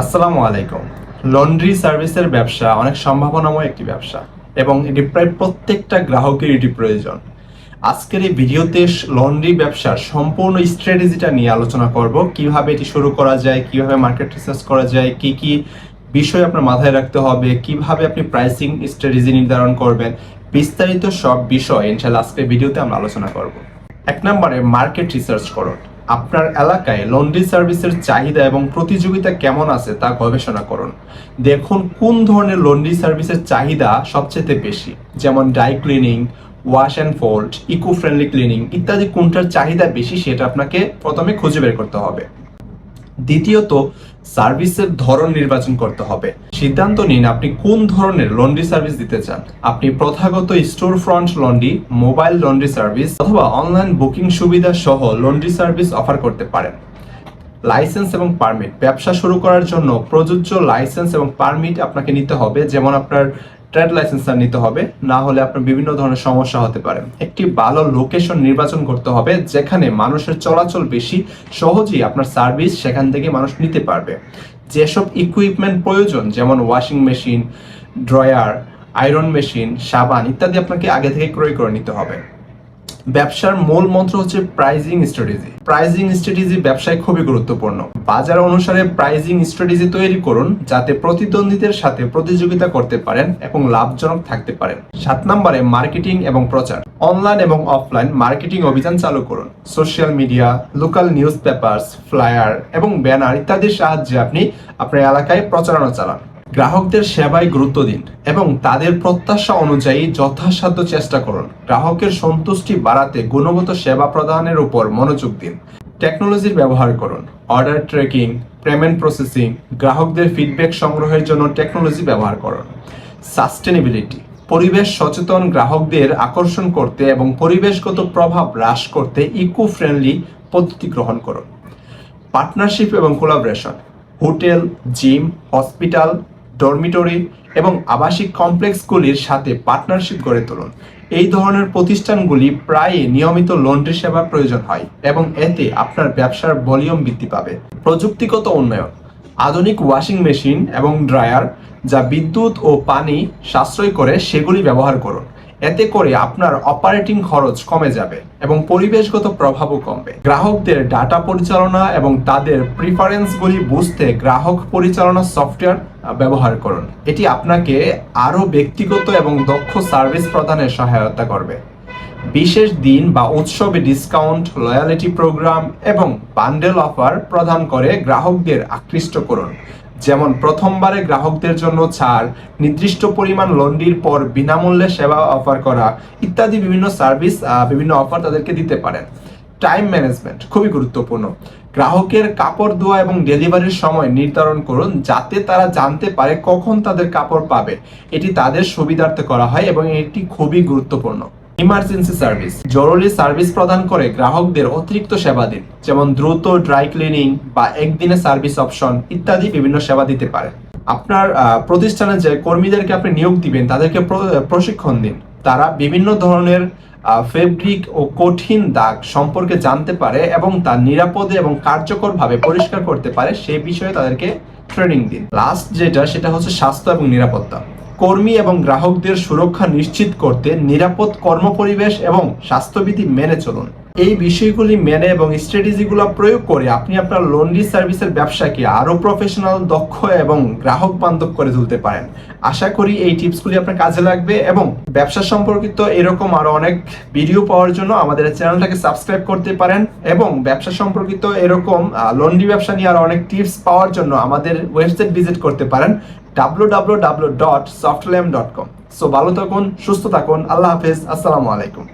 আসসালামু আলাইকুম। লন্ড্রি সার্ভিসের ব্যবসা অনেক সম্ভাবনাময় একটি ব্যবসা এবং এটি প্রায় প্রত্যেকটা গ্রাহকের এটি প্রয়োজন। আজকের এই ভিডিওতে লন্ড্রি ব্যবসার সম্পূর্ণ স্ট্র্যাটেজিটা নিয়ে আলোচনা করব। কীভাবে এটি শুরু করা যায়, কীভাবে মার্কেট রিসার্চ করা যায়, কি কি বিষয় আপনার মাথায় রাখতে হবে, কীভাবে আপনি প্রাইসিং স্ট্র্যাটেজি নির্ধারণ করবেন, বিস্তারিত সব বিষয় ইনশাল্লাহ আজকের ভিডিওতে আমরা আলোচনা করব। এক নম্বরে মার্কেট রিসার্চ করুন। আপনার এলাকায় লন্ড্রি সার্ভিসের চাহিদা এবং প্রতিযোগিতা কেমন আছে তা গবেষণা করুন। দেখুন কোন ধরনের লন্ড্রি সার্ভিসের চাহিদা সবচেয়ে বেশি। যেমন dry cleaning, wash and fold eco friendly cleaning ইত্যাদি কোনটার চাহিদা বেশি সেটা আপনাকে প্রথমে খুঁজে বের করতে হবে। দ্বিতীয়ত, সার্ভিসের ধরন নির্বাচন করতে হবে। সিদ্ধান্ত নিন আপনি কোন ধরনের লন্ড্রি সার্ভিস দিতে চান। আপনি প্রথাগত store front laundry mobile laundry service অথবা অনলাইন বুকিং সুবিধা সহ লন্ড্রি সার্ভিস অফার করতে পারেন। লাইসেন্স এবং পারমিট ব্যবসা শুরু করার জন্য প্রযোজ্য লাইসেন্স এবং পারমিট আপনাকে নিতে হবে, যেমন আপনার ট্রেড লাইসেন্সটা নিতে হবে, না হলে আপনার বিভিন্ন ধরনের সমস্যা হতে পারে। একটি ভালো লোকেশন নির্বাচন করতে হবে, যেখানে মানুষের চলাচল বেশি সহজেই আপনার সার্ভিস সেখান থেকে মানুষ নিতে পারবে। যেসব ইকুইপমেন্ট প্রয়োজন, যেমন washing machine dryer iron machine সাবান ইত্যাদি আপনাকে আগে থেকে ক্রয় করে নিতে হবে। ব্যবসার মূল মন্ত্র হচ্ছে প্রাইজিং স্ট্র্যাটেজি প্রাইজিং স্ট্র্যাটেজি ব্যবসায় খুবই গুরুত্বপূর্ণ। বাজার অনুসারে প্রাইজিং স্ট্র্যাটেজি তৈরি করুন, যাতে প্রতিদ্বন্দ্বীদের সাথে প্রতিযোগিতা করতে পারেন এবং লাভজনক থাকতে পারেন। সাত নম্বরে মার্কেটিং এবং প্রচার। অনলাইন এবং অফলাইন মার্কেটিং অভিযান চালু করুন। Social media local news papers flyer এবং ব্যানার ইত্যাদির সাহায্যে আপনি আপনার এলাকায় প্রচারণা চালান। গ্রাহকদের সেবায় গুরুত্ব দিন এবং তাদের প্রত্যাশা অনুযায়ী যথাসাধ্য চেষ্টা করুন। গ্রাহকের সন্তুষ্টি বাড়াতে গুণগত সেবা প্রদানের উপর মনোযোগ দিন। টেকনোলজির ব্যবহার করুন। অর্ডার ট্রেকিং পেমেন্ট প্রসেসিং, গ্রাহকদের ফিডব্যাক সংগ্রহের জন্য টেকনোলজি ব্যবহার করুন। সাস্টেনেবিলিটি পরিবেশ সচেতন গ্রাহকদের আকর্ষণ করতে এবং পরিবেশগত প্রভাব হ্রাস করতে ইকো ফ্রেন্ডলি পদ্ধতি গ্রহণ করুন। পার্টনারশিপ এবং collaboration, hotel, gym, hospital dormitory এবং আবাসিক কমপ্লেক্সগুলির সাথে পার্টনারশিপ গড়ে তুলুন। এই ধরনের প্রতিষ্ঠানগুলি প্রায়ই নিয়মিত লন্ড্রি সেবার প্রয়োজন হয় এবং এতে আপনার ব্যবসার ভলিউম বৃদ্ধি পাবে। প্রযুক্তিগত উন্নয়ন, আধুনিক ওয়াশিং মেশিন এবং ড্রায়ার যা বিদ্যুৎ ও পানি সাশ্রয় করে সেগুলি ব্যবহার করুন। এতে করে আপনার অপারেটিং খরচ কমে যাবে এবং পরিবেশগত প্রভাবও কমবে। গ্রাহকদের ডাটা পরিচালনা এবং তাদের প্রিফারেন্সগুলি বুঝতে গ্রাহক পরিচালনা সফটওয়্যার ব্যবহার করুন। এটি আপনাকে আরও ব্যক্তিগত এবং দক্ষ সার্ভিস প্রদানে সহায়তা করবে। বিশেষ দিন বা উৎসবে ডিসকাউন্ট লয়ালিটি প্রোগ্রাম এবং বান্ডেল অফার প্রদান করে গ্রাহকদের আকৃষ্ট করুন। যেমন প্রথমবারে গ্রাহকদের জন্য ছাড়, নির্দিষ্ট পরিমাণ লন্ডির পর বিনামূল্যে সেবা অফার করা ইত্যাদি বিভিন্ন সার্ভিস বিভিন্ন অফার তাদেরকে দিতে পারেন। টাইম ম্যানেজমেন্ট খুবই গুরুত্বপূর্ণ। গ্রাহকের কাপড় ধোয়া এবং ডেলিভারির সময় নির্ধারণ করুন যাতে তারা জানতে পারে কখন তাদের কাপড় পাবে। এটি তাদের সুবিধার্থে করা হয় এবং এটি খুবই গুরুত্বপূর্ণ। ইমার্জেন্সি সার্ভিস জরুরি সার্ভিস প্রদান করে গ্রাহকদের অতিরিক্ত সেবা দিন, যেমন দ্রুত ড্রাই ক্লিনিং বা একদিনে সার্ভিস অপশন ইত্যাদি বিভিন্ন সেবা দিতে পারে আপনার প্রতিষ্ঠানে যে কর্মীদেরকে আপনি নিয়োগ দিবেন, তাদেরকে প্রশিক্ষণ দিন। তারা বিভিন্ন ধরনের ফেব্রিক ও কঠিন দাগ সম্পর্কে জানতে পারে এবং তা নিরাপদে এবং কার্যকরভাবে পরিষ্কার করতে পারে সে বিষয়ে তাদেরকে ট্রেনিং দিন। লাস্ট যেটা, সেটা হচ্ছে স্বাস্থ্য এবং নিরাপত্তা। কর্মী এবং গ্রাহকদের সুরক্ষা নিশ্চিত করতে নিরাপদ কর্মপরিবেশ এবং স্বাস্থ্যবিধি মেনে চলুন। এই বিষয়গুলি মেনে এবং স্ট্র্যাটেজিগুলো প্রয়োগ করে আপনি আপনার লন্ড্রি সার্ভিসের ব্যবসাকে আরও প্রফেশনাল দক্ষ এবং গ্রাহক বান্ধব করে তুলতে পারেন। আশা করি এই টিপসগুলি আপনার কাজে লাগবে এবং ব্যবসা সম্পর্কিত এরকম আরও অনেক ভিডিও পাওয়ার জন্য আমাদের চ্যানেলটাকে সাবস্ক্রাইব করতে পারেন এবং ব্যবসা সম্পর্কিত এরকম লন্ড্রি ব্যবসা নিয়ে আরও অনেক টিপস পাওয়ার জন্য আমাদের ওয়েবসাইট ভিজিট করতে পারেন W W W dot softlam dot com so ভালো থাকুন, সুস্থ থাকুন, আল্লাহ হাফেজ, আসসালামু আলাইকুম।